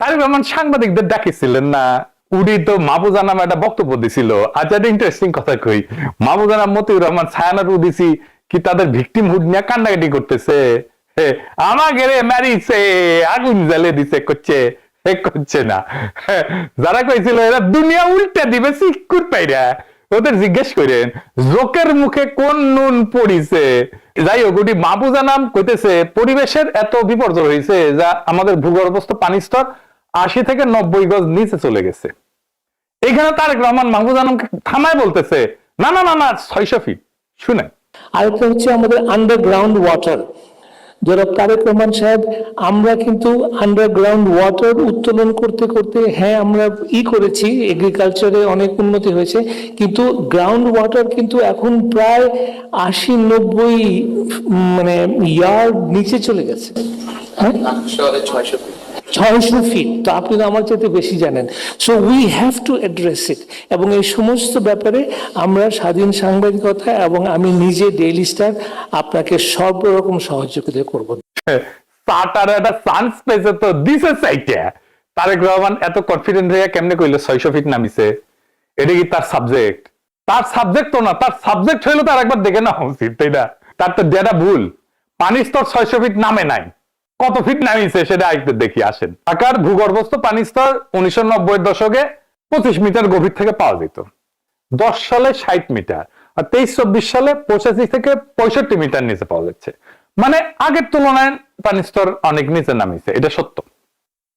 তারেক রহমান সাংবাদিকদের ডাকিছিলেন না? উনি তো মাহবুজা নামে একটা বক্তব্য দিছিল। আজ একটা ইন্টারেস্টিং কথা কই। মাহবুজা নাম মতিউর রহমান ছায়ানার উদিসি কি তাদের ভিকটিম হুড নিয়ে কান্নাকাটি করতেছে? আমাকে রে মারিছে, আগুন জ্বালে দিছে, করছে করছে না। যারা কইছিল এরা দুনিয়া উল্টা দিবে সিকুর পাইরা। ওদের জিজ্ঞেস করেন, জোকের মুখে কোন নুন পড়িছে? যাই হোক ওটি মাহবুজা নাম কইতেছে, পরিবেশের এত বিপর্যয় হয়েছে যা আমাদের ভূগর্ভস্থ পানি স্তর আশি থেকে নব্বই গজ নিচে চলে গেছে। এখানে তারেক রহমান মাহবুজ আলমকে থামায় বলতেছে না না না না ছয়শো ফিট শুনে আরেকটা হচ্ছে আমাদের আন্ডারগ্রাউন্ড ওয়াটার জনাব তারেক রহমান সাহেব আমরা কিন্তু আন্ডারগ্রাউন্ড ওয়াটার উত্তোলন করতে করতে হ্যাঁ আমরা ই করেছি এগ্রিকালচারে অনেক উন্নতি হয়েছে কিন্তু গ্রাউন্ড ওয়াটার কিন্তু এখন প্রায় আশি নব্বই মানে ইয়ার্ড নিচে চলে গেছে। হ্যাঁ? ছয়শো ফিট তো আপনি তো আমার চাইতে বেশি জানেন। So we have to address it এবং এই সমস্ত ব্যাপারে আমরা স্বাধীন সাংবাদিকতা এবং আমি নিজে ডেইলি স্টার আপনাকে সর্বরকম সহযোগিতা করব। সাটার একটা তারেক রহমান এত কনফিডেন্ট হয়ে কেমনে কইলো ছয়শো ফিট নামিছে? এটা কি তার সাবজেক্ট তার সাবজেক্ট তো না, তার সাবজেক্ট হইল তার একবার দেখে নেওয়া উচিত, তাই না? তার তো ডেটা ভুল। পানির স্তর ছয়শো ফিট নামে নাই। কত ফিট নামিছে সেটা আরেকটু দেখি, আসেন। ঢাকার ভূগর্ভস্থ, পানি স্তর, উনিশশো নব্বই দশকে পঁচিশ মিটার গভীর থেকে পাওয়া যেত। দশ সালে ষাট মিটার, আর তেইশ চব্বিশ সালে পঁচাশি থেকে পঁয়ষট্টি মিটার নিচে পাওয়া যাচ্ছে। মানে আগের তুলনায় পানি স্তর অনেক নিচে নামিয়েছে, এটা সত্য।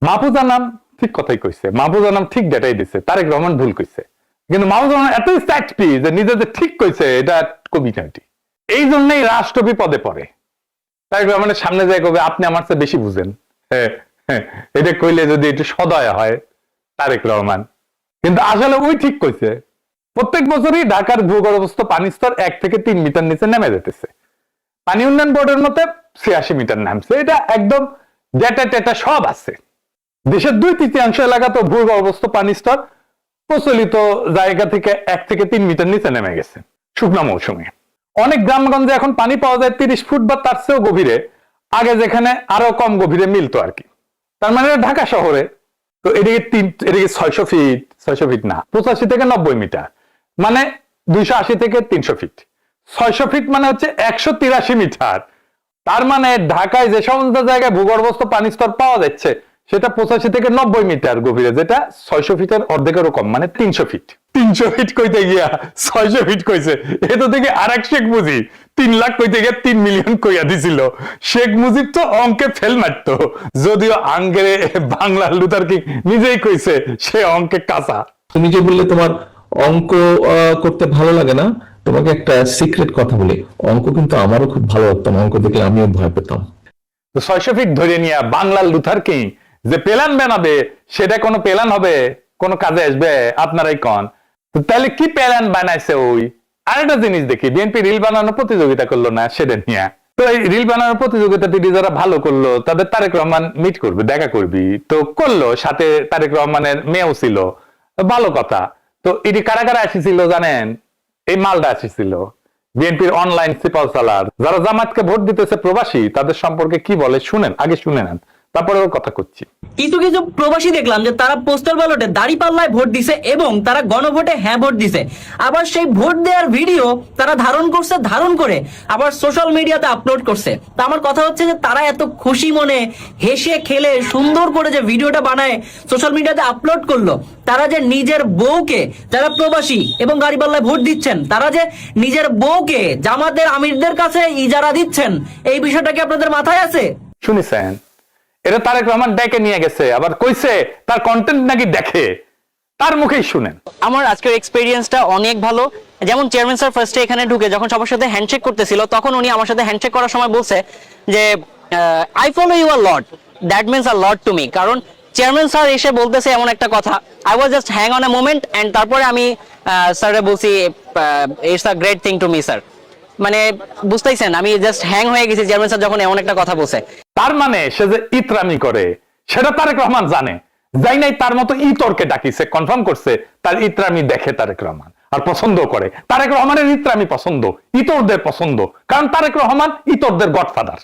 মাহফুজা নাম ঠিক কথাই কইছে, মাহফুজা নাম ঠিক ডেটাই দিছে, তারেক রহমান ভুল কইছে। কিন্তু মাহফুজা রহমান এতই স্যাক্টি যে নিজে যে ঠিক কইছে, এটা কবিতাটি এই জন্যই রাষ্ট্র বিপদে পড়ে। তারেক রহমানের সামনে যায় কবে, আপনি আমার চেয়ে বেশি বুঝেন। হ্যাঁ হ্যাঁ এটা কইলে যদি একটু সদয় হয়, তারেক রহমান। কিন্তু আসলে ওই ঠিক কইছে, প্রত্যেক বছরই ঢাকার ভূগর্ভস্থ পানি স্তর এক থেকে তিন মিটার নিচে নেমে যেতেছে। পানি উন্নয়ন বোর্ডের মতে ছিয়াশি মিটার নামছে। এটা একদম ডেটা টেটা সব আছে। দেশের দুই তৃতীয়াংশ এলাকা তো ভূগর্ভস্থ পানি স্তর প্রচলিত জায়গা থেকে এক থেকে তিন মিটার নিচে নেমে গেছে। শুকনা মৌসুমে। অনেক গ্রামগঞ্জে এখন পানি পাওয়া যায় তিরিশ ফুট বা তার চেয়েও গভীরে। আগে যেখানে আরও কম গভীরে মিলতো আর কি। তার মানে ঢাকা শহরে। তো এদিকে তিন, এদিকে ছয়শো ফিট ছয়শো ফিট না, পঁচাশি থেকে নব্বই মিটার। মানে দুইশো আশি থেকে তিনশো ফিট। ছয়শো ফিট মানে হচ্ছে একশো তিরাশি মিটার। তার মানে ঢাকায় যে সমস্ত জায়গায় ভূগর্ভস্থ পানি স্তর পাওয়া যাচ্ছে সেটা পঁচাশি থেকে নব্বই মিটার গভীরে যেটা ছয়শো ফিটের অর্ধেকেরও কম মানে তিনশো ফিট। তিনশো ফিট কইতে গিয়া ছয়শো ফিট কইছে। এটা থেকে আর এক শেখ মুজিব তিন লাখ কইতে গিয়ে তিন মিলিয়ন কইয়া দিছিল। শেখ মুজিব তো অঙ্কে ফেল মারতো যদিও আঙ্গে বাংলা লুতার কি নিজেই কইছে সে অঙ্কে কাঁচা। তুমি যে বললে তোমার অঙ্ক করতে ভালো লাগে না তোমাকে একটা সিক্রেট কথা বলি। অঙ্ক কিন্তু আমারও খুব ভালো লাগতাম অঙ্ক দেখলে আমিও ভয় পেতাম। তো ছয়শো ফিট ধরে নিয়ে বাংলা লুথার কিং যে প্ল্যান বানাবে, সেটা কোনো প্ল্যান হবে? কোনো কাজে আসবে? আপনারাই কন। তাহলে কি প্ল্যান বানাইছে ওই? আরেকটা জিনিস দেখি, বিএনপি রিল বানানোর প্রতিযোগিতা করল না সেটা নিয়ে? তো এই রিল বানানোর প্রতিযোগিতাটি যারা ভালো করল, তাদের তারেক রহমান মিট করবে, দেখা করবি। তো করল, সাথে তারেক রহমানের মেয়েও ছিল। ভালো কথা। তো এটি কারা কারা এসেছিল জানেন? এই মালদা এসেছিল বিএনপির অনলাইন সিপাল সালার যারা জামাতকে ভোট দিতেছে প্রবাসী, তাদের সম্পর্কে কি বলে শুনেন? আগে শুনে নেন। তারপরে কথা করছি। কিছু কিছু প্রবাসী দেখলাম যে তারা পোস্টাল ব্যালটে দাড়ি পাল্লায় ভোট দিছে এবং তারা গণভোটে হ্যাঁ ভোট দিছে। আবার সেই ভোট দেওয়ার ভিডিও তারা ধারণ করছে ধারণ করে আবার সোশ্যাল মিডিয়াতে আপলোড করছে। তা আমার কথা হচ্ছে যে তারা এত খুশি মনে হেসে খেলে সুন্দর করে যে ভিডিওটা বানায় সোশ্যাল মিডিয়াতে আপলোড করল তারা যে নিজের বউকে যারা প্রবাসী এবং গাড়ি পাল্লায় ভোট দিচ্ছেন তারা যে নিজের বউকে জামাতের আমিরদের কাছে ইজারা দিচ্ছেন এই বিষয়টা কি আপনাদের মাথায় আছে? শুনেছেন এটা তারেক রহমান ডেকে নিয়ে গেছে, আবার কইছে তার কন্টেন্ট নাকি দেখে। তার মুখেই শুনেন। আমার আজকের এক্সপিরিয়েন্সটা অনেক ভালো। যেমন চেয়ারম্যান স্যার ফার্স্টে এখানে ঢুকে যখন সবার সাথে হ্যান্ডশেক করতেছিল, তখন উনি আমার সাথে হ্যান্ডশেক করার সময় বলছে যে I follow you a lot that means a lot to me কারণ চেয়ারম্যান স্যার এসে বলতেছে এমন একটা কথা। I was just hang on a moment and তারপরে আমি স্যারে বলছি it's a great thing to me sir মানে বুঝতেইছেন আমি জাস্ট হ্যাং হয়ে গেছি চেয়ারম্যান স্যার যখন এমন একটা কথা বলছে। তার মানে সে যে ইতরামি করে, সেটা তারেক রহমান জানে। যাই নাই, তার মতো ইতরকে ডাকিছে কনফার্ম করছে, তার ইতরামি দেখে তারেক রহমান, আর পছন্দ করে। তারেক রহমানের ইতরামি পছন্দ, ইতরদের পছন্দ, কারণ তারেক রহমান ইতরদের গডফাদার।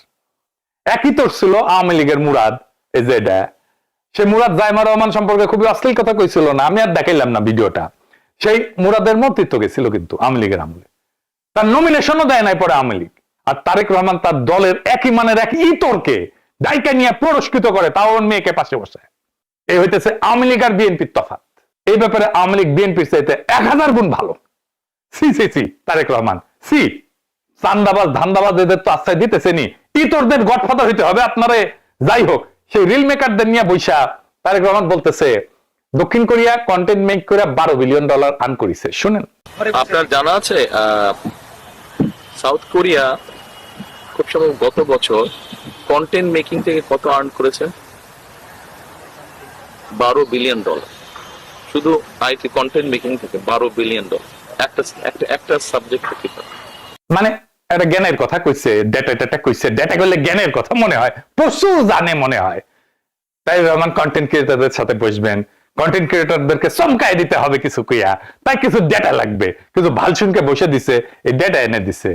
এক ইতর ছিল আওয়ামী লীগের মুরাদ, এই যে সে মুরাদ জাইমা রহমান সম্পর্কে খুবই অশ্লীল কথা কইছিল না, আমি আর দেখাইলাম না ভিডিওটা। সেই মুরাদের মন্ত্রিত্ব গেছিল কিন্তু আওয়ামী লীগের আমলে। তার নমিনেশনও দেয় নাই পরে আওয়ামী লীগ। আর তারেক রহমান তার দলের একই মানের এক ইতরকে ডাইকা নিয়ে পুরস্কৃত করে, তাও মেয়েকে পাশে বসে এই হইতেছে আওয়ামী লীগ আর বিএনপির তফাৎ এই ব্যাপারে আওয়ামী লীগ বিএনপির চাইতে এক হাজার গুণ ভালো। C C C, Tarique Rahman, C, চান্দাবাজ, ধান্দাবাজ এদের তো আশ্রয় দিতেছে নি ইতরদের গডফাদার হইতে হবে আপনারে। যাই হোক, সেই রিল মেকারদের নিয়ে বৈশা তারেক রহমান বলতেছে, দক্ষিণ কোরিয়া কন্টেন্ট মেক করে বারো বিলিয়ন ডলার আর্ন করেছে। শুনেন। আপনার জানা আছে সাউথ কোরিয়া খুব সম্ভব গত বছর কন্টেন্ট মেকিং থেকে কত আর্ন করেছে? বারো বিলিয়ন ডলার শুধু আইটি কন্টেন্ট মেকিং থেকে বারো বিলিয়ন ডলার একটা একটা একটা সাবজেক্ট থেকে। মানে জ্ঞানের কথা কইছে ডেটা টেটা কইছে। ডেটা করলে জ্ঞানের কথা মনে হয়, প্রচুর জানে মনে হয়। তাই রহমান কন্টেন্ট ক্রিয়েটারদের সাথে বসবেন। কন্টেন্ট ক্রিয়েটারদেরকে চমকায় দিতে হবে কিছু কুইয়া। তাই কিছু ডেটা লাগবে। কিন্তু ভালসুনকে বসে দিছে, এই ডেটা এনে দিছে।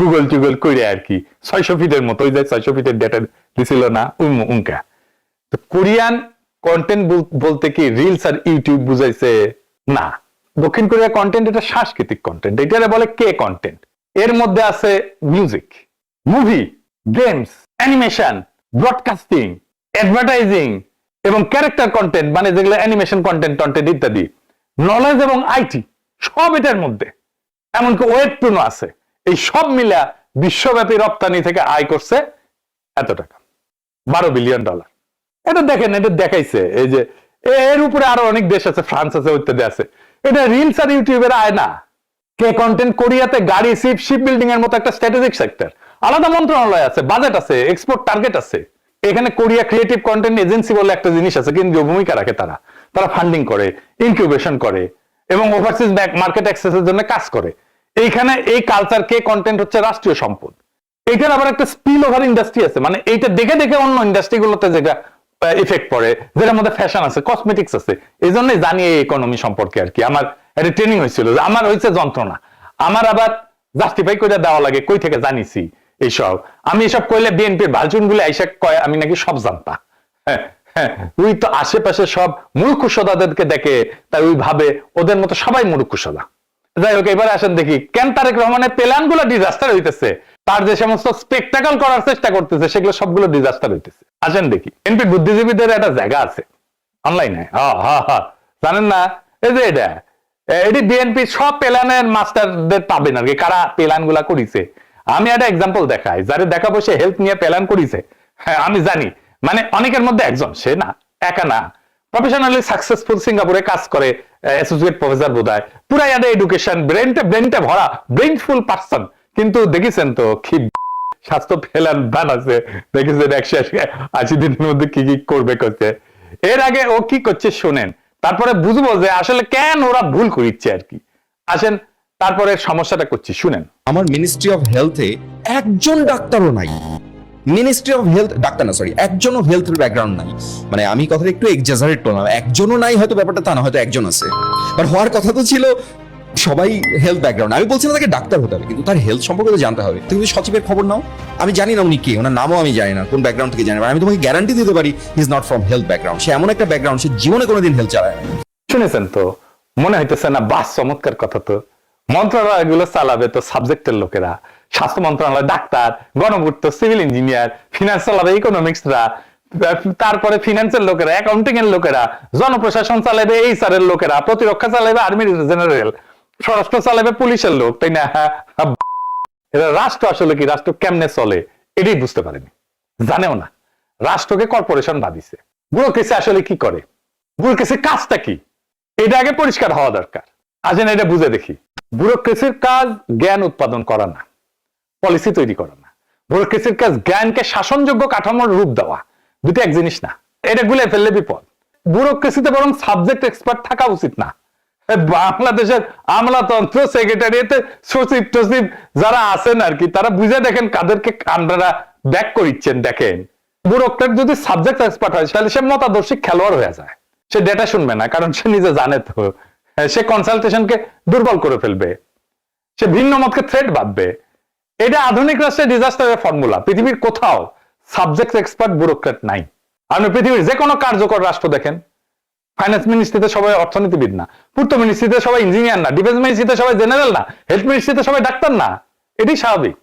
গুগল টুগল কইরে আর কি ছয়শো ফিটের মতো, ওই যে ছয়শো ফিটের ডেটা দিছিল না, উম, উনকা। তো কোরিয়ান কন্টেন্ট বলতে কি রিলস আর ইউটিউব বুঝাইছে না। দক্ষিণ কোরিয়া কন্টেন্ট এটা সাংস্কৃতিক কন্টেন্ট এটারে বলে কে কন্টেন্ট এর মধ্যে আছে music movie games animation broadcasting advertising এবং ক্যারেক্টার কন্টেন্ট মানে যেগুলো অ্যানিমেশন কন্টেন্ট টন্টেন্ট ইত্যাদি। নলেজ এবং আইটি সব এটার মধ্যে। এমনকি ওয়েব টুনও আছে। এই সব মিলা বিশ্বব্যাপী রপ্তানি থেকে আয় করছে এত টাকা। বারো বিলিয়ন ডলার। এটা দেখেন, এটা দেখাইছে। এই যে, এর উপরে আরও অনেক দেশ আছে, ফ্রান্স আছে, ইত্যাদি আছে। এটা রিলস আর ইউটিউবের আয় না। কে কন্টেন্ট কোরিয়াতে গাড়ি শিপ শিপ বিল্ডিং এর মতো একটা স্ট্র্যাটেজিক সেক্টর আলাদা মন্ত্রণালয় আছে বাজেট আছে এক্সপোর্ট টার্গেট আছে। এখানে কোরিয়া ক্রিয়েটিভ কন্টেন্ট এজেন্সি বলে একটা জিনিস আছে, কেন্দ্রীয় ভূমিকা রাখে তারা। তারা ফান্ডিং করে ইনকিউবেশন করে, এবং ওভারসিজ মার্কেট অ্যাক্সেসের জন্য কাজ করে। এইখানে এই কালচার কে কন্টেন্ট হচ্ছে রাষ্ট্রীয় সম্পদ। এটার আবার একটা স্পিল ওভার ইন্ডাস্ট্রি আছে মানে এইটা দেখে দেখে অন্য ইন্ডাস্ট্রিগুলোতে যেটা ইফেক্ট পড়ে, যেটার মধ্যে ফ্যাশন আছে কসমেটিক্স আছে এই জন্যই জানি এই ইকোনমি সম্পর্কে আর কি। আমার একটা ট্রেনিং হয়েছিল আমার হয়েছে যন্ত্রণা, আমার আবার জাস্টিফাই করে দেওয়া লাগে, কই থেকে জানিছি এইসব? আমি এসব কইলে বিএনপির ভালচুনগুলো আইসা কয়, আমি নাকি সব জানতা হ্যাঁ হ্যাঁ ওই তো আশেপাশে সব মূর্খ সদাদেরকে দেখে, তাই ওই ভাবে ওদের মতো সবাই মূর্খ সদা যাই হোক, এবারে আসেন দেখি। কেন তারেক রহমানের প্ল্যানগুলো ডিজাস্টার হইতেছে? তার যে সমস্ত স্পেকটাকল করার চেষ্টা করতেছে, সেগুলো সবগুলো ডিজাস্টার হইতেছে। আসেন দেখি। এমপি বুদ্ধিজীবীদের একটা জায়গা আছে। অনলাইনে জানেন না? এই যে এটা। এটি বিএনপি সব প্ল্যানের মাস্টারদের পাবেন আর কি, কারা প্ল্যানগুলা করিছে। আমি একটা এক্সাম্পল দেখাই। যারে দেখাবো সে হেলথ নিয়ে প্ল্যান করিছে। হ্যাঁ আমি জানি। মানে অনেকের মধ্যে একজন, সে না, একা না। প্রফেশনালি সাকসেসফুল সিঙ্গাপুরে কাজ করে অ্যাসোসিয়েট প্রফেসর বোধহয়। পুরা একটা এডুকেশন ব্রেনটা ব্রেনটা ভরা ব্রেনফুল পার্সন কিন্তু দেখেছেন তো, কি স্বাস্থ্য ফেলান বান আছে। দেখেছেন একশো আশি দিনের মধ্যে কি কি করবে করছে। এর আগে ও কি করছে শোনেন, তারপরে বুঝব যে আসলে কেন ওরা ভুল করিচ্ছে আর কি। আসেন, তারপরে সমস্যাটা করছি, শুনেন। আমার মিনিস্ট্রি অফ হেলথে একজন ডাক্তারও নাই। মিনিস্ট্রি অফ হেলথ ডাক্তার না সরি একজনও হেলথের ব্যাকগ্রাউন্ড নাই। মানে আমি কথাটা একটু এক্সাজারেট করলাম, একজনও নাই হয়তো ব্যাপারটা, তা না, হয়তো একজন আছে। বাট হওয়ার কথা তো ছিল সবাই হেলথ ব্যাকগ্রাউন্ড আমি বলছি না তাকে ডাক্তার হতে হবে, কিন্তু তার হেলথ সম্পর্কে তো জানতে হবে। তুমি সচিবের খবর নাও, আমি জানি না উনি কে, ওনার নামও আমি জানি না, কোন ব্যাকগ্রাউন্ড থেকে জানি আমি তোমাকে গ্যারান্টি দিতে পারি is not from health background সে এমন একটা ব্যাকগ্রাউন্ড সে জীবনে কোনোদিন হেলথ চালায় শুনেছেন তো? মনে হইতেছে না, বাস চমৎকার কথা তো। মন্ত্রণালয়গুলো চালাবে তো সাবজেক্টের লোকেরা। স্বাস্থ্য মন্ত্রণালয়, ডাক্তার, গণপূর্ত, সিভিল ইঞ্জিনিয়ার ফিনান্স চালাবে ইকোনমিক্সরা তারপরে ফিনান্সের লোকেরা অ্যাকাউন্টিং এর লোকেরা, জনপ্রশাসন চালাবে এইচআর এর লোকেরা, প্রতিরক্ষা চালাবে আর্মি জেনারেল স্বরাষ্ট্র চালাবে পুলিশের লোক, তাই না? এরা রাষ্ট্র আসলে কি? রাষ্ট্র কেমনে চলে? এটাই বুঝতে পারেনি। জানেও না। রাষ্ট্রকে কর্পোরেশন ভাবিছে ব্যুরোক্রেসি আসলে কি করে? ব্যুরোক্রেসির কাজটা কি? এটা আগে পরিষ্কার হওয়া দরকার। আসেন এটা বুঝে দেখি। ব্যুরোক্রেসির কাজ জ্ঞান উৎপাদন করা না। পলিসি তৈরি করা না। ব্যুরোক্রেসির কাজ জ্ঞানকে শাসনযোগ্য কাঠামোর রূপ দেওয়া। দুটো এক জিনিস না। এটা গুলে ফেললে বিপদ। ব্যুরোক্রেসিতে বরং সাবজেক্ট এক্সপার্ট থাকা উচিত না। বাংলাদেশের আমলাতন্ত্র সেক্রেটারিয়েতে সচিব টচিব যারা আছেন আর কি, তারা বুঝে দেখেন কাদেরকে আপনারা ব্যাক করিচ্ছেন, দেখেন। ব্যুরোক্রেট যদি সাবজেক্ট এক্সপার্ট হয়, তাহলে সে মতাদর্শী খেলোয়াড় হয়ে যায়। সে ডেটা শুনবে না, কারণ সে নিজে জানে তো। সে কনসালটেশনকে দুর্বল করে ফেলবে। সে ভিন্ন মতকে থ্রেট ভাববে এটা আধুনিক রাষ্ট্রের ডিজাস্টারের ফর্মুলা পৃথিবীর কোথাও সাবজেক্ট এক্সপার্ট ব্যুরোক্রেট নাই। আপনি পৃথিবীর যে কোনো কার্যকর রাষ্ট্র দেখেন। ফাইন্যান্স মিনিস্ট্রিতে সবাই অর্থনীতিবিদ না। পূর্ত মিনিস্ট্রিতে সবাই ইঞ্জিনিয়ার না। ডিফেন্স মিনিস্ট্রিতে সবাই জেনারেল না। হেলথ মিনিস্ট্রিতে সবাই ডাক্তার না। এটি স্বাভাবিক।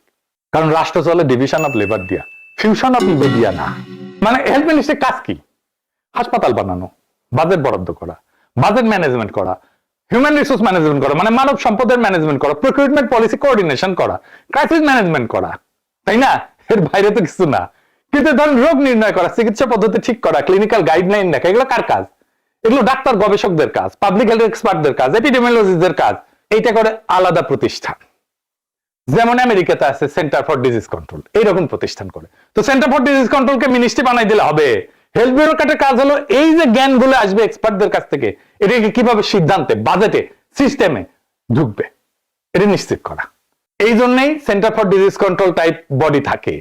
কারণ রাষ্ট্র চলে ডিভিশন অফ লেবার দিয়া। ফিউশন অফ লেবার দিয়া না। মানে হেলথ মিনিস্ট্রির কাজ কি? হাসপাতাল বানানো বাজেট বরাদ্দ করা বাজেট ম্যানেজমেন্ট করা। হিউম্যান রিসোর্স ম্যানেজমেন্ট করা মানে মানব সম্পদের ম্যানেজমেন্ট করা প্রকিউরমেন্ট পলিসি কোঅর্ডিনেশন করা ক্রাইসিস ম্যানেজমেন্ট করা, তাই না? এর বাইরে তো কিছু না। কিন্তু ধরুন রোগ নির্ণয় করা, চিকিৎসা পদ্ধতি ঠিক করা ক্লিনিক্যাল গাইডলাইন দেখা, এগুলো কার কাজ? এগুলো ডাক্তার, গবেষকদের কাজ পাবলিক হেলথ এক্সপার্টদের কাজ এপিডেমিওলজিস্টদের কাজ, এইটা করে আলাদা প্রতিষ্ঠান। যেমন আমেরিকাতে আছে সেন্টার ফর ডিজিজ কন্ট্রোল এইরকম প্রতিষ্ঠান করে। তো সেন্টার ফর ডিজিজ কন্ট্রোলকে মিনিস্ট্রি বানাই দিলে হবে। হেলথ বিউরোক্রাটের কাজ হলো এই যে জ্ঞানগুলো আসবে এক্সপার্টদের কাছ থেকে, এটাকে কীভাবে সিদ্ধান্তে বাজেটে সিস্টেমে ঢুকবে, এটা নিশ্চিত করা। এই জন্যই centre for disease control type body থাকে।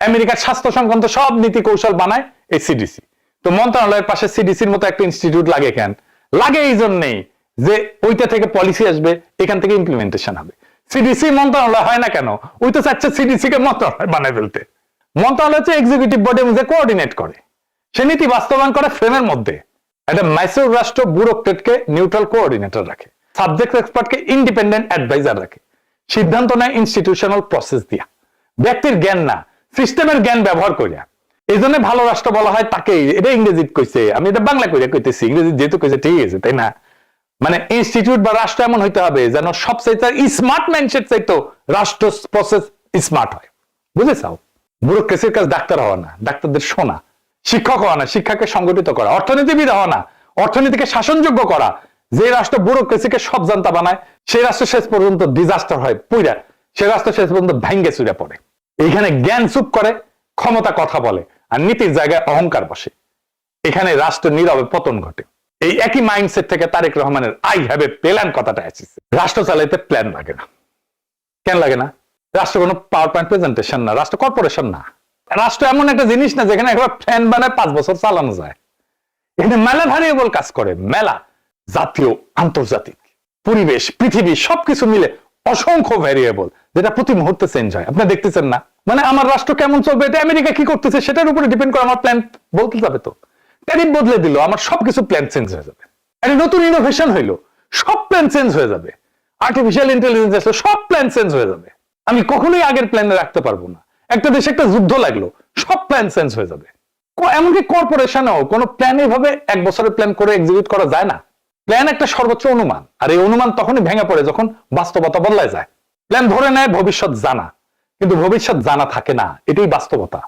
আমেরিকার স্বাস্থ্য সংক্রান্ত সব নীতি কৌশল বানায় এই সিডিসি তো মন্ত্রণালয়ের পাশে সিডিসির মতো একটা ইনস্টিটিউট লাগে কেন লাগে এই জন্যই যে ওইটা থেকে পলিসি আসবে, এখান থেকে ইমপ্লিমেন্টেশন হবে। সিডিসি মন্ত্রণালয় হয় না কেন? ওই তো চাচ্ছে সিডিসি কে মন্ত্রণালয় বানায় ফেলতে। মন্ত্রণালয় হচ্ছে এক্সিকিউটিভ বডি মধ্যে কোঅর্ডিনেট করে। সে নীতি বাস্তবায়ন করে ফ্রেমের মধ্যে। একটা মাইসুর রাষ্ট্র ব্যুরোক্রেটকে নিউট্রাল কোঅর্ডিনেটর রাখে। সাবজেক্ট এক্সপার্টকে ইন্ডিপেন্ডেন্ট অ্যাডভাইজার রাখে। সিদ্ধান্ত নেয় ইনস্টিটিউশনাল প্রসেস দিয়া। ব্যক্তির জ্ঞান না সিস্টেমের জ্ঞান ব্যবহার করিয়া এই জন্য ভালো রাষ্ট্র বলা হয় তাকে, এটা ইংরেজি কইছে, আমি এটা বাংলা কইরা কইতেছি ইংরেজি যেহেতু কইছে ঠিক আছে, তাই না? মানে ইনস্টিটিউট বা রাষ্ট্র এমন হইতে হবে যেন সবচাইতে স্মার্ট ম্যানশের চাইতো রাষ্ট্র প্রসেস স্মার্ট হয়। বুঝেছাও ব্যুরোক্রেসির কাজ ডাক্তার হওয়া না, ডাক্তারদের শোনা। শিক্ষক হওয়া না, শিক্ষাকে সংগঠিত করা, অর্থনীতিবিদ হওয়া না, অর্থনীতিকে শাসনযোগ্য করা। যে রাষ্ট্র ব্যুরোক্রেসিকে সব জানতা বানায় সেই রাষ্ট্র শেষ পর্যন্ত ডিজাস্টার হয়, পুইরা। সে রাষ্ট্র শেষ পর্যন্ত ভেঙ্গে চুরে পড়ে। এইখানে জ্ঞান চুপ করে, ক্ষমতা কথা বলে, আর নীতির জায়গায় অহংকার বসে। এখানে রাষ্ট্র নীরবে পতন ঘটে। এই একই মাইন্ডসেট থেকে তারেক রহমানের আই হ্যাভ এ প্ল্যান কথাটা এসেছে। রাষ্ট্র চালাইতে প্ল্যান লাগে না। কেন লাগে না? রাষ্ট্র কোনো পাওয়ার পয়েন্ট প্রেজেন্টেশন না, রাষ্ট্র কর্পোরেশন না। রাষ্ট্র এমন একটা জিনিস না যেখানে একবার প্ল্যান বানায় পাঁচ বছর চালানো যায়। এখানে মেলা ভ্যারিয়েবল কাজ করে। মেলা, জাতীয়, আন্তর্জাতিক, পরিবেশ, পৃথিবী, সবকিছু মিলে অসংখ্য ভ্যারিয়েবল যেটা প্রতি মুহূর্তে চেঞ্জ হয়। আপনি দেখতেছেন না। মানে আমার রাষ্ট্র কেমন চলবে, এটা আমেরিকা কি করতেছে, সেটার উপরে ডিপেন্ড করে আমার প্ল্যান বলতে যাবে তো। ট্যারিফ বদলে দিল, আমার সবকিছু প্ল্যান চেঞ্জ হয়ে যাবে। একটা নতুন ইনোভেশন হইল, সব প্ল্যান চেঞ্জ হয়ে যাবে। আর্টিফিশিয়াল ইন্টেলিজেন্স আসলে, সব প্ল্যান চেঞ্জ হয়ে যাবে। আমি কখনোই আগের প্ল্যানে রাখতে পারব না। একটা দেশে একটা যুদ্ধ লাগল, সব প্ল্যান চেঞ্জ হয়ে যাবে। এমনকি কর্পোরেশনও কোনো প্ল্যান এইভাবে এক বছরের প্ল্যান করে এক্সিকিউট করা যায় না। প্ল্যান একটা সর্বোচ্চ অনুমান, আর এই অনুমান তখনই ভেঙে পড়ে যখন বাস্তবতা বদলায় যায়। প্ল্যান ধরে নেয় ভবিষ্যৎ জানা, কিন্তু ভবিষ্যৎ জানা থাকে না, এটাই বাস্তবতা।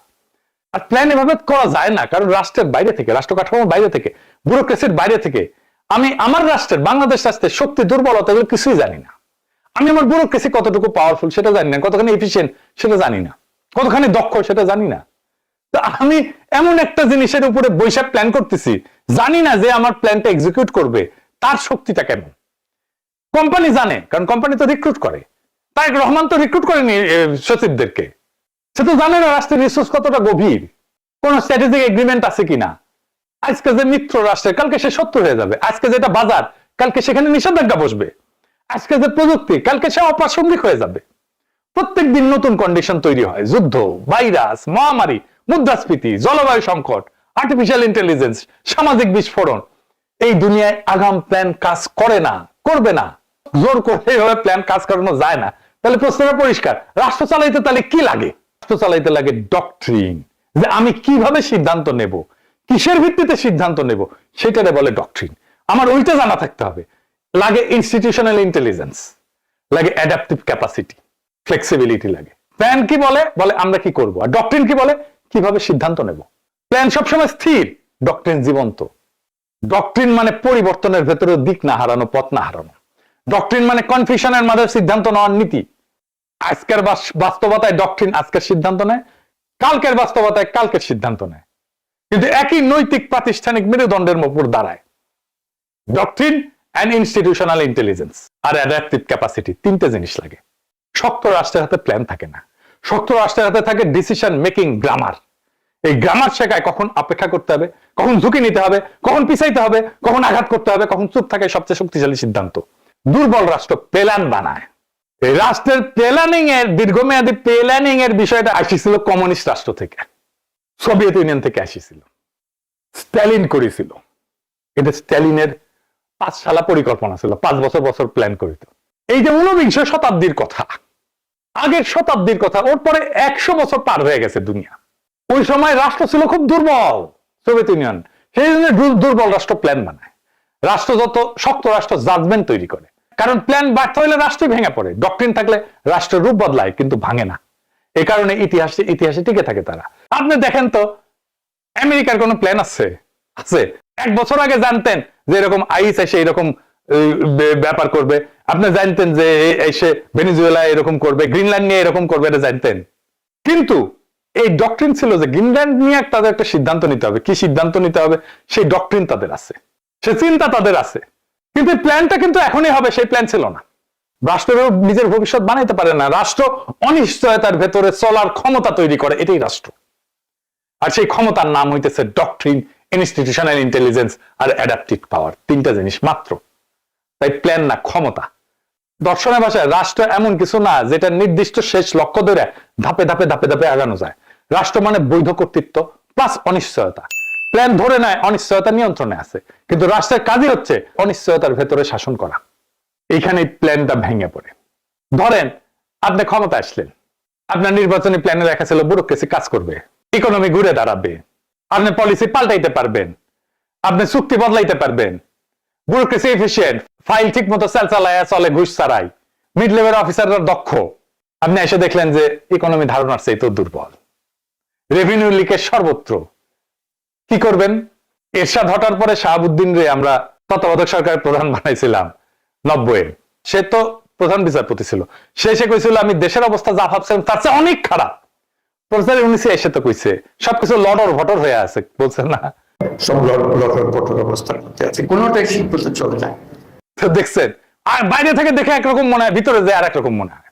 আর প্ল্যান এভাবে করা যায় না, কারণ রাষ্ট্রের বাইরে থেকে রাষ্ট্র কাঠামোর বাইরে থেকে ব্যুরোক্রেসির বাইরে থেকে, আমি আমার রাষ্ট্রের, বাংলাদেশ রাষ্ট্রের শক্তি, দুর্বলতা এগুলো কিছুই জানি না। আমি আমার ব্যুরোক্রেসি কতটুকু পাওয়ারফুল সেটা জানি না, কতখানি এফিসিয়েন্ট সেটা জানি না। কতখানি দক্ষ সেটা জানি না। তো আমি এমন একটা জিনিসের উপরে বৈশাখ প্ল্যান করতেছি, জানি না যে আমার প্ল্যানটা এক্সিকিউট করবে, তার শক্তিটা কেমন। কোম্পানি জানে, কারণ কোম্পানি তো রিক্রুট করে। তারেক রহমান তো রিক্রুট করেনি সচিবদেরকে। সে তো জানে না রাষ্ট্রের রিসোর্স কতটা গভীর, কোন স্ট্র্যাটেজিক এগ্রিমেন্ট আছে কিনা। আজকে যে মিত্র রাষ্ট্রের, কালকে সে শত্রু হয়ে যাবে। আজকে যেটা বাজার, কালকে সেখানে নিষেধাজ্ঞা বসবে। আজকে যে প্রযুক্তি, কালকে সে অপ্রাসঙ্গিক হয়ে যাবে। প্রত্যেক দিন নতুন কন্ডিশন তৈরি হয়। যুদ্ধ, ভাইরাস, মহামারী, মুদ্রাস্ফীতি, জলবায়ু সংকট আর্টিফিশিয়াল ইন্টেলিজেন্স সামাজিক বিস্ফোরণ। এই দুনিয়ায় আগাম প্ল্যান কাজ করে না, করবে না। জোর করে এভাবে প্ল্যান কাজ করানো যায় না। তাহলে প্রশ্নটা পরিষ্কার। রাষ্ট্র চালাইতে তাহলে কি লাগে? রাষ্ট্র চালাইতে লাগে ডক্ট্রিন যে আমি কীভাবে সিদ্ধান্ত নেব? কিসের ভিত্তিতে সিদ্ধান্ত নেব? সেটারে বলে ডক্ট্রিন আমার ওইটা জানা থাকতে হবে। লাগে ইনস্টিটিউশনাল ইন্টেলিজেন্স লাগে অ্যাডাপটিভ ক্যাপাসিটি ফ্লেক্সিবিলিটি লাগে। প্ল্যান কি বলে? বলে আমরা কি করব? আর ডক্ট্রিন কি বলে? কীভাবে সিদ্ধান্ত নেব? প্ল্যান সবসময় স্থির ডক্ট্রিন জীবন্ত। ডক্ট্রিন মানে পরিবর্তনের ভেতরে দিক না হারানো, পথ না হারানো। ডক্ট্রিন মানে কনফিউশনের মাঝে সিদ্ধান্ত নেওয়ার নীতি। আজকের বাস্তবতায় ডক্ট্রিন আজকের সিদ্ধান্ত নেয়, কালকের বাস্তবতায় কালকের সিদ্ধান্ত নেয়। কিন্তু একই নৈতিক প্রাতিষ্ঠানিক মেরুদণ্ডের উপর দাঁড়ায়। ডক্ট্রিন অ্যান্ড ইনস্টিটিউশনাল ইন্টেলিজেন্স আর অ্যাডাপটিভ ক্যাপাসিটি তিনটে জিনিস লাগে। শক্ত রাষ্ট্রের হাতে প্ল্যান থাকে না। শক্ত রাষ্ট্রের হাতে থাকে ডিসিশন মেকিং গ্রামার এই গ্রামার শেখায় কখন অপেক্ষা করতে হবে, কখন ঝুঁকি নিতে হবে, কখন পিছাইতে হবে, কখন আঘাত করতে হবে, কখন চুপ থাকে সবচেয়ে শক্তিশালী সিদ্ধান্ত। দুর্বল রাষ্ট্র প্ল্যান বানায়। এই রাষ্ট্রের প্ল্যানিং এর, দীর্ঘমেয়াদী প্ল্যানিং এর বিষয়টা আসিছিল কমিউনিস্ট রাষ্ট্র থেকে। সোভিয়েত ইউনিয়ন থেকে আসিছিল। স্ট্যালিন করেছিল। এটা স্ট্যালিনের পাঁচ সালা পরিকল্পনা ছিল, পাঁচ বছর বছর প্ল্যান করিত। এই যে ঊনবিংশ শতাব্দীর কথা আগের শতাব্দীর কথা, ওর পরে একশো বছর পার হয়ে গেছে দুনিয়া। ওই সময় রাষ্ট্র ছিল খুব দুর্বল, সোভিয়েত ইউনিয়ন। সেই জন্য দুর্বল রাষ্ট্র প্ল্যান বানায়। রাষ্ট্র যত শক্ত রাষ্ট্র জাজমেন্ট তৈরি করে। কারণ প্ল্যান ব্যর্থ হলে রাষ্ট্রই ভেঙে পড়ে। ডক্ট্রিন থাকলে রাষ্ট্রের রূপ বদলায়, কিন্তু ভাঙে না। এই কারণে ইতিহাসে ইতিহাসে টিকে থাকে তারা। আপনি দেখেন তো, আমেরিকার কোনো প্ল্যান আছে? আছে। এক বছর আগে জানতেন যে এরকম আইস এসে এরকম ব্যাপার করবে। আপনি জানতেন যে এসে ভেনিজুয়েলা এরকম করবে, গ্রিনল্যান্ড নিয়ে এরকম করবে এটা জানতেন। কিন্তু এই ডক্ট্রিন ছিল যে গ্রিনল্যান্ড নিয়ে তাদের একটা সিদ্ধান্ত নিতে হবে। কি সিদ্ধান্ত নিতে হবে? সেই ডক্ট্রিন তাদের আছে। সে চিন্তা তাদের আছে। কিন্তু প্ল্যানটা কিন্তু এখনই হবে, সেই প্ল্যান ছিল না। রাষ্ট্রের নিজের ভবিষ্যৎ বানাইতে পারে না। রাষ্ট্র অনিশ্চয়তার ভেতরে চলার ক্ষমতা তৈরি করে, এটাই রাষ্ট্র। আর সেই ক্ষমতার নাম হইতেছে ডক্ট্রিন ইনস্টিটিউশনাল ইন্টেলিজেন্স আর অ্যাডাপটিভ পাওয়ার তিনটা জিনিস মাত্র। তাই প্ল্যান না, ক্ষমতা। দর্শনের ভাষায় রাষ্ট্র এমন কিছু না, যেটা নির্দিষ্ট শেষ লক্ষ্য ধরে ধাপে ধাপে ধাপে ধাপে আগানো যায়। রাষ্ট্র মানে বৈধ কর্তৃত্ব প্লাস অনিশ্চয়তা। প্ল্যান ধরে নেয়, অনিশ্চয়তা নিয়ন্ত্রণে আছে। কিন্তু রাষ্ট্রের কাজই হচ্ছে অনিশ্চয়তার ভেতরে শাসন করা। এখানে প্ল্যানটা ভেঙে পড়ে। ধরেন, আপনি ক্ষমতা আসলেন। আপনার নির্বাচনী প্ল্যানে দেখা ছিল ব্যুরোক্রেসি কাজ করবে ইকোনমি ঘুরে দাঁড়াবে। আপনি পলিসি পাল্টাইতে পারবেন। আপনি চুক্তি বদলাইতে পারবেন। ব্যুরোক্রেসি এফিসিয়েন্ট ফাইল ঠিক মতো চাল চালায়, চলে ঘুষ মিড লেভেল অফিসাররা দক্ষ। আপনি এসে দেখলেন যে ইকোনমি ধারণার তো দুর্বল। রেভিনিউ সর্বত্র। কি করবেন? এরশাদ হটার পরে শাহাবুদ্দিন রে আমরা তত্ত্বাবধায়ক সরকারের প্রধান বানাইছিলাম নব্বই সে তো প্রধান বিচারপতি ছিল। সে এসে কইছিল, আমি দেশের অবস্থা যা ভাবছিলাম তার চেয়ে অনেক খারাপ। প্রফেসর ইউনিসে এসে তো কইছে, সবকিছু লডর ভটর হয়ে আছে। বলছে, না সব অবস্থার মধ্যে আছে। কোনোটাই চলে তো দেখছেন, আর বাইরে থেকে দেখে একরকম মনে হয়, ভিতরে যে আর একরকম মনে হয়।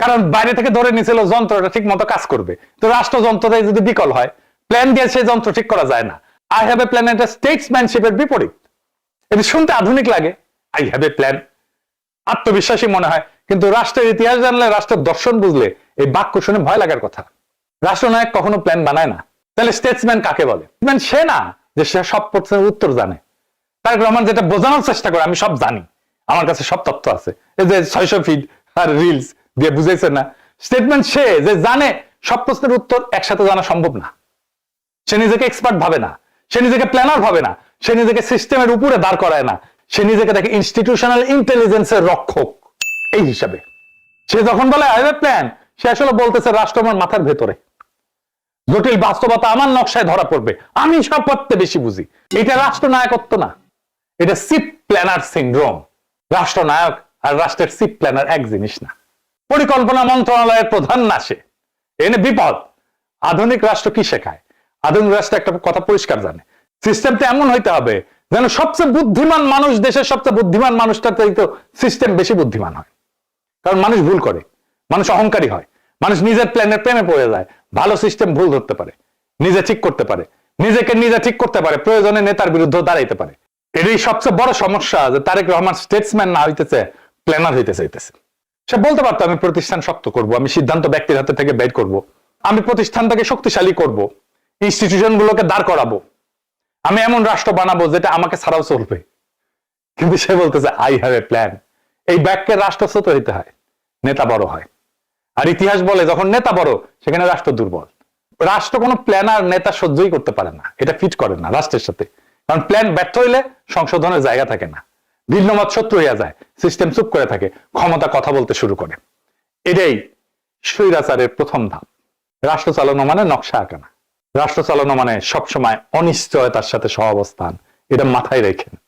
কারণ বাইরে থেকে ধরে যন্ত্রটা ঠিক মতো কাজ করবে। তো যদি বিকল হয়, প্ল্যান দিয়ে সেই যন্ত্র ঠিক করা যায় না। আই হ্যাভ এ প্ল্যান এটা স্টেটসম্যানশিপের বিপরীত। এটা শুনতে আধুনিক লাগে। আই হ্যাভ এ প্ল্যান আত্মবিশ্বাসী মনে হয়। কিন্তু রাষ্ট্রের ইতিহাস জানলে, রাষ্ট্রের দর্শন বুঝলে এই বাক্য শুনে ভয় লাগার কথা। রাষ্ট্রনায়ক কখনো প্ল্যান বানায় না। তাহলে স্টেটসম্যান কাকে বলে? সে না, যে সে সব প্রশ্নের উত্তর জানে। তারেক রহমান যেটা বোঝানোর চেষ্টা করে, আমি সব জানি। আমার কাছে সব তথ্য আছে। এই যে ছয়শো ফিট আর রিলস দিয়ে বুঝাইছে না। স্টেটমেন্ট সে যে জানে, সব প্রশ্নের উত্তর একসাথে জানা সম্ভব না। সে নিজেকে এক্সপার্ট ভাবে না। সে নিজেকে প্ল্যানার ভাবে না। সে নিজেকে সিস্টেমের উপরে দাঁড় করায় না। সে নিজেকে দেখে ইনস্টিটিউশনাল ইন্টেলিজেন্সের রক্ষক। এই হিসাবে। সে যখন বলে আই হ্যাভ প্ল্যান সে আসলে বলতেছে রাষ্ট্র আমার মাথার ভেতরে। জটিল বাস্তবতা আমার নকশায় ধরা পড়বে। আমি সব পড়তে বেশি বুঝি। এটা রাষ্ট্রনায়কত্ব না। এটা সিপ প্ল্যানার সিন্ড্রোম রাষ্ট্রনায়ক আর রাষ্ট্রের সিপ প্ল্যানার এক জিনিস না। পরিকল্পনা মন্ত্রণালয়ের প্রধান না সে। এনে বিপদ। আধুনিক রাষ্ট্র কি শেখায়? আধুনিক রাষ্ট্র একটা কথা পরিষ্কার জানে। সিস্টেমটা এমন হইতে হবে যেন সবচেয়ে বুদ্ধিমান মানুষ দেশের সবচেয়ে বুদ্ধিমান মানুষটার তো সিস্টেম বেশি বুদ্ধিমান হয়। কারণ মানুষ ভুল করে। মানুষ অহংকারী হয়। মানুষ নিজের প্ল্যানের প্রেমে পড়ে যায়। ভালো সিস্টেম ভুল ধরতে পারে। নিজে ঠিক করতে পারে। নিজেকে নিজে ঠিক করতে পারে। প্রয়োজনে নেতার বিরুদ্ধে দাঁড়াইতে পারে। এটাই সবচেয়ে বড় সমস্যা যে তারেক রহমান স্টেটসম্যান না হইতেছে প্ল্যানার হইতে চাইতেছে। সে বলতে পারতো, আমি প্রতিষ্ঠান শক্ত করব, আমি সিদ্ধান্ত ব্যক্তির হাতে থেকে বের করব। আমি প্রতিষ্ঠানটাকে শক্তিশালী করব। ইনস্টিটিউশন গুলোকে দাঁড় করাবো। আমি এমন রাষ্ট্র বানাবো যেটা আমাকে ছাড়াও চলবে। কিন্তু সে বলতেছে আই হ্যাভ এ প্ল্যান এই ব্যাগকে রাষ্ট্র হইতে হয়, নেতা বড় হয়। আর ইতিহাস বলে যখন নেতা বড়, সেখানে রাষ্ট্র দুর্বল। রাষ্ট্র কোনো প্ল্যানার নেতা সহ্যই করতে পারে না। এটা ফিট করে না রাষ্ট্রের সাথে। কারণ প্ল্যান ব্যর্থ হইলে সংশোধনের জায়গা থাকে না। ভিন্নমত শত্রু হইয়া যায় সিস্টেম চুপ করে থাকে, ক্ষমতা কথা বলতে শুরু করে। এটাই স্বৈরাচারের প্রথম ধাপ। রাষ্ট্র চালানো মানে নকশা আঁকা না রাষ্ট্র চালানো মানে সবসময় অনিশ্চয়তার সাথে সহাবস্থান। এটা মাথায় রেখেন।